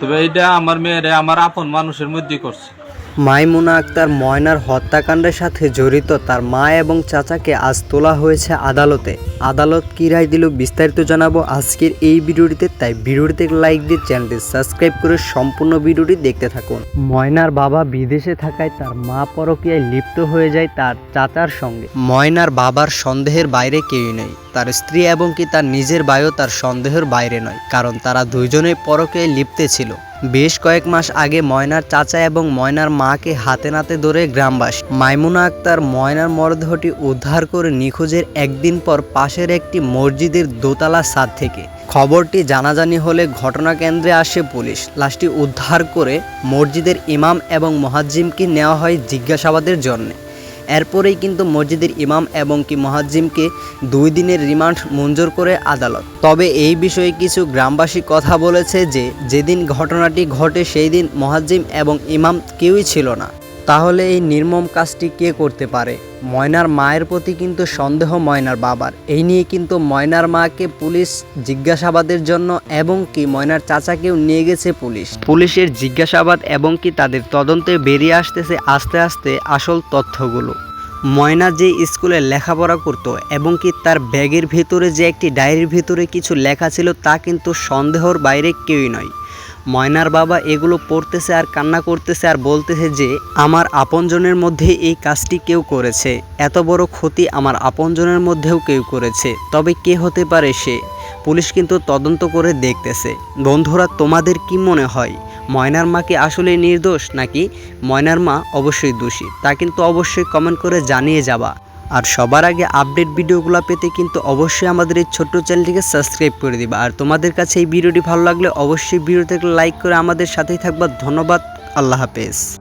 তবে এইটা আমার মেয়েরে আমার আপন মানুষের মধ্যে করছে। মাইমুনা আক্তার ময়নার হত্যাকাণ্ডের সাথে জড়িত তার মা এবং চাচাকে আজ তোলা হয়েছে আদালতে। আদালত কী রায় দিল বিস্তারিত জানাব আজকের এই ভিডিওটিতে, তাই ভিডিওটিতে লাইক দিয়ে চ্যানেলটি সাবস্ক্রাইব করে সম্পূর্ণ ভিডিওটি দেখতে থাকুন। ময়নার বাবা বিদেশে থাকায় তার মা পরকীয়ায় লিপ্ত হয়ে যায় তার চাচার সঙ্গে। ময়নার বাবার সন্দেহের বাইরে কেউই নেই। তার স্ত্রী এবং কি তার নিজের ভাইও তার সন্দেহের বাইরে নয়, কারণ তারা দুইজনেই পরকীয়ায় লিপ্তে ছিল। বেশ কয়েক মাস আগে ময়নার চাচা এবং ময়নার মাকে হাতে নাতে ধরে গ্রামবাসী মাইমুনা আক্তার ময়নার মরদেহটি উদ্ধার করে নিখোঁজের একদিন পর পাশের একটি মসজিদের দোতলা ছাদ থেকে। খবরটি জানাজানি হলে ঘটনা কেন্দ্রে আসে পুলিশ। লাশটি উদ্ধার করে মসজিদের ইমাম এবং মহাজ্জিমকে নেওয়া হয় জিজ্ঞাসাবাদের জন্য। এরপরেই কিন্তু মসজিদের ইমাম এবং কি মহাজিমকে দুই দিনের রিমান্ড মঞ্জুর করে আদালত। তবে এই বিষয়ে কিছু গ্রামবাসী কথা বলেছে যে, যেদিন ঘটনাটি ঘটে সেই দিন মহাজিম এবং ইমাম কেউই ছিল না। তাহলে এই নির্মম কাজটি কে করতে পারে? ময়নার মায়ের প্রতি কিন্তু সন্দেহ ময়নার বাবার। এই নিয়ে কিন্তু ময়নার মাকে পুলিশ জিজ্ঞাসাবাদের জন্য এবং কি ময়নার চাচাকেও নিয়ে গেছে পুলিশ। পুলিশের জিজ্ঞাসাবাদ এবং কি তাদের তদন্তে বেরিয়ে আসতেছে আস্তে আস্তে আসল তথ্যগুলো। ময়না যে স্কুলে লেখাপড়া করত এবং কি তার ব্যাগের ভিতরে যে একটি ডায়েরির ভিতরে কিছু লেখা ছিল তা কিন্তু সন্দেহর বাইরে কেউই নয়। ময়নার বাবা এগুলো পড়তেছে আর কান্না করতেছে আর বলতেছে যে, আমার আপনজনের মধ্যে এই কাজটি কেউ করেছে। এত বড় ক্ষতি আমার আপনজনের মধ্যেও কেউ করেছে। তবে কে হতে পারে সে? পুলিশ কিন্তু তদন্ত করে দেখতেছে। বন্ধুরা, তোমাদের কি মনে হয়? ময়নার মা কি আসলে নির্দোষ নাকি? ময়নার মা অবশ্যই দোষী। তা কিন্তু অবশ্যই কমেন্ট করে জানিয়ে যাবা। আর সবার আগে আপডেট ভিডিওগুলো পেতে কিন্তু অবশ্যই আমাদের এই ছোট্ট চ্যানেলটিকে সাবস্ক্রাইব করে দিবা। আর তোমাদের কাছে এই ভিডিওটি ভালো লাগলে অবশ্যই ভিডিওতে লাইক করে আমাদের সাথেই থাকবা। ধন্যবাদ, আল্লাহ হাফেজ।